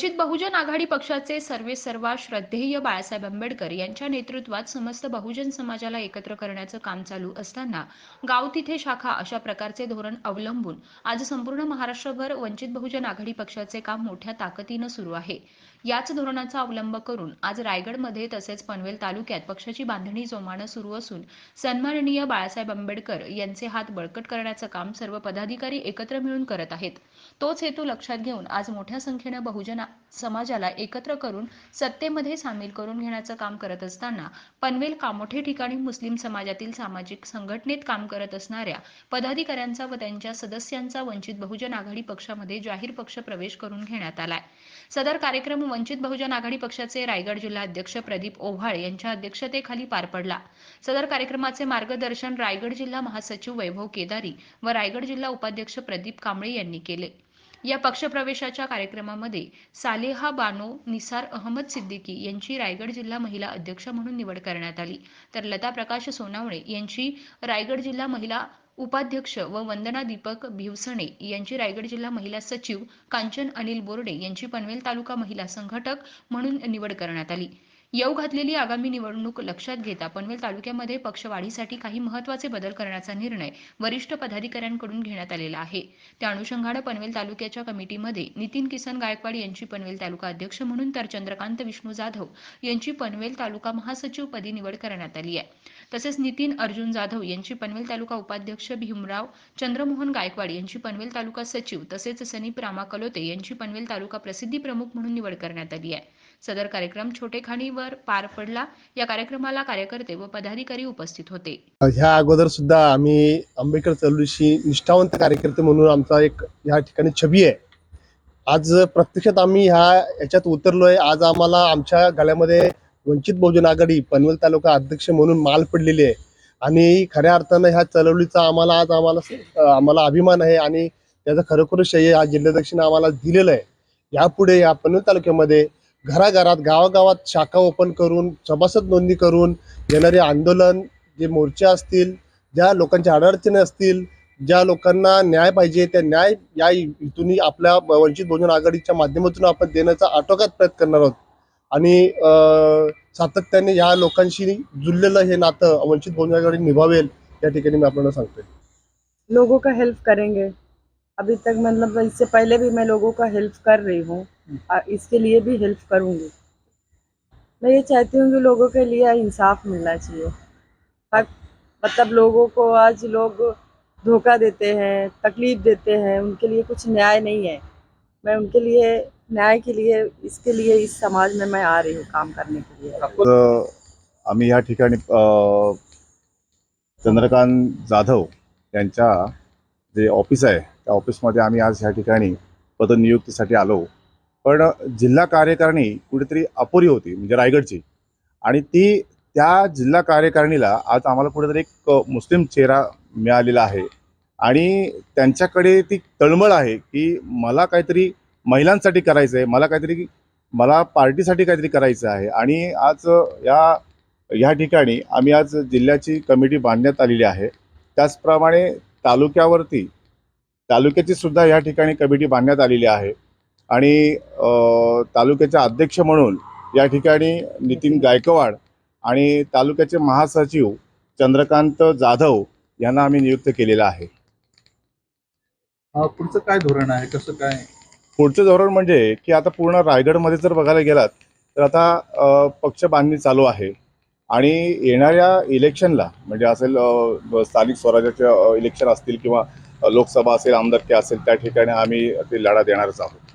वंचित बहुजन आघाडी पक्षाचे सर्वे सर्वा श्रद्धेय बाळासाहेब आंबेडकर यांच्या नेतृत्वात समस्त बहुजन समाजाला एकत्र करण्याचं काम चालू असताना गाव तिथे शाखा अशा प्रकारचे धोरण अवलंबून आज संपूर्ण महाराष्ट्रभर वंचित बहुजन आघाडी पक्षाचे काम मोठ्या ताकदीनं सुरू आहे. याच धोरणाचा अवलंब करून आज रायगडमध्ये तसेच पनवेल तालुक्यात पक्षाची बांधणी जोमानं सुरू असून सन्माननीय बाळासाहेब आंबेडकर यांचे हात बळकट करण्याचं काम सर्व पदाधिकारी एकत्र मिळून करत आहेत. तोच हेतू लक्षात घेऊन आज मोठ्या संख्येनं बहुजन समाजाला एकत्र करून सत्तेमध्ये सामील करून घेण्याचं काम करत असताना पनवेल कामोठे ठिकाणी मुस्लिम समाजातील सामाजिक संघटनेत काम करत असणाऱ्या पदाधिकाऱ्यांचा व त्यांच्या सदस्यांचा वंचित बहुजन आघाडी पक्षामध्ये जाहीर पक्ष प्रवेश करून घेण्यात आलाय. सदर कार्यक्रम वंचित बहुजन आघाडी पक्षाचे रायगड जिल्हा अध्यक्ष प्रदीप ओव्हाळ यांच्या अध्यक्षतेखाली पार पडला. सदर कार्यक्रमाचे मार्गदर्शन रायगड जिल्हा महासचिव वैभव केदारी व रायगड जिल्हा उपाध्यक्ष प्रदीप कांबळे यांनी केले. या पक्षप्रवेशाच्या कार्यक्रमामध्ये सालेहा बानो निसार अहमद सिद्दीकी यांची रायगड जिल्हा महिला अध्यक्ष म्हणून निवड करण्यात आली. तर लता प्रकाश सोनावणे यांची रायगड जिल्हा महिला उपाध्यक्ष व वंदना दीपक भिवसणे यांची रायगड जिल्हा महिला सचिव कांचन अनिल बोर्डे यांची पनवेल तालुका महिला संघटक म्हणून निवड करण्यात आली. येऊ घातलेली आगामी निवडणूक लक्षात घेता पनवेल तालुक्यामध्ये पक्षवाढीसाठी काही महत्त्वाचे बदल करण्याचा निर्णय वरिष्ठ पदाधिकाऱ्यांकडून घेण्यात आलेला आहे. त्या अनुषंगानं पनवेल तालुक्याच्या कमिटीमध्ये नितीन किसन गायकवाड यांची पनवेल तालुका अध्यक्ष म्हणून तर चंद्रकांत विष्णू जाधव यांची पनवेल तालुका महासचिव पदी निवड करण्यात आली आहे. तसेच नितीन अर्जुन जाधव यांची पनवेल तालुका उपाध्यक्ष भीमराव चंद्रमोहन गायकवाड यांची पनवेल तालुका सचिव तसेच सनीप रामा कलोते यांची पनवेल तालुका प्रसिद्धी प्रमुख म्हणून निवड करण्यात आली आहे. सदर कार्यक्रम छोटेखाणीवर पार पडला. या कार्यक्रमाला कार्यकर्ते व पदाधिकारी उपस्थित होते. ह्या अगोदर सुद्धा आम्ही आंबेडकर चळवळीशी निष्ठावंत कार्यकर्ते म्हणून आमचा एक ह्या ठिकाणी छबी आहे. आज प्रत्यक्षात आम्ही ह्या याच्यात उतरलोय. आज आम्हाला आमच्या गळ्यामध्ये वंचित बहुजन आघाडी पनवेल तालुका अध्यक्ष म्हणून माल पडलेली आहे. आणि खऱ्या अर्थानं ह्या चळवळीचा आम्हाला आज आम्हाला आम्हाला अभिमान आहे आणि त्याचं खरोखर श्रेय हा जिल्हाध्यक्षाने आम्हाला दिलेलं आहे. यापुढे या पनवेल तालुक्यामध्ये घराघरात गावागावात शाखा ओपन करून सभासद नोंदणी करून येणारे आंदोलन जे मोर्चे असतील ज्या लोकांच्या अडचणी असतील ज्या लोकांना न्याय पाहिजे त्या न्याय या इथून आपल्या वंचित बहुजन आघाडीच्या माध्यमातून आपण देण्याचा आटोकात प्रयत्न करणार आहोत. आणि सातत्याने या लोकांशी जुळलेलं हे नातं वंचित बहुजन आघाडी निभावेल या ठिकाणी मी आपल्याला सांगतोय. लोगों का हेल्प करेंगे? अभी तक मतलब इससे पहले भी मैं लोगों का हेल्प कर रही हूँ। इसके लिए भी हेल्प करूँगी। मैं ये चाहती हूँ कि लोगों के लिए इंसाफ मिलना चाहिए। मतलब लोगों को आज लोग धोखा देते हैं, तकलीफ़ देते हैं, उनके लिए कुछ न्याय नहीं है। मैं उनके लिए, न्याय के लिए, इसके लिए इस समाज में मैं आ रही हूँ काम करने के लिए। तर आम्ही या ठिकाणी चंद्रकांत जाधव यांच्या जे ऑफ़िस आहे, त्या ऑफिसमध्ये आम्ही आज ह्या ठिकाणी पदनियुक्तीसाठी आलो. पण जिल्हा कार्यकारिणी कुठेतरी अपुरी होती म्हणजे रायगडची. आणि ती त्या जिल्हा कार्यकारिणीला आज आम्हाला कुठेतरी एक मुस्लिम चेहरा मिळालेला आहे. आणि त्यांच्याकडे ती तळमळ आहे की मला काहीतरी महिलांसाठी करायचं आहे मला काहीतरी मला पार्टीसाठी काहीतरी करायचं आहे. आणि आज या ह्या ठिकाणी आम्ही आज जिल्ह्याची कमिटी बांधण्यात आलेली आहे. त्याचप्रमाणे तालुक्यावरती तालुक्याची सुद्धा या ठिकाणी कमिटी बांधण्यात आलेली आहे. आणि तालुक्याचे अध्यक्ष म्हणून या ठिकाणी नितीन गायकवाड आणि तालुक्याचे महासचिव चंद्रकांत जाधव यांना आम्ही नियुक्त केलेलं आहे. पुढचं काय धोरण आहे? कसं काय? पुढचं धोरण म्हणजे की आता पूर्ण रायगडमध्ये जर बघायला गेलात तर आता पक्ष बांधणी चालू आहे. आणि येणाऱ्या इलेक्शनला म्हणजे असेल स्थानिक स्वराज्याचे इलेक्शन असतील किंवा लोकसभा असेल आमदारकी असेल त्या ठिकाणी आम्ही ते लढा देणारच आहोत.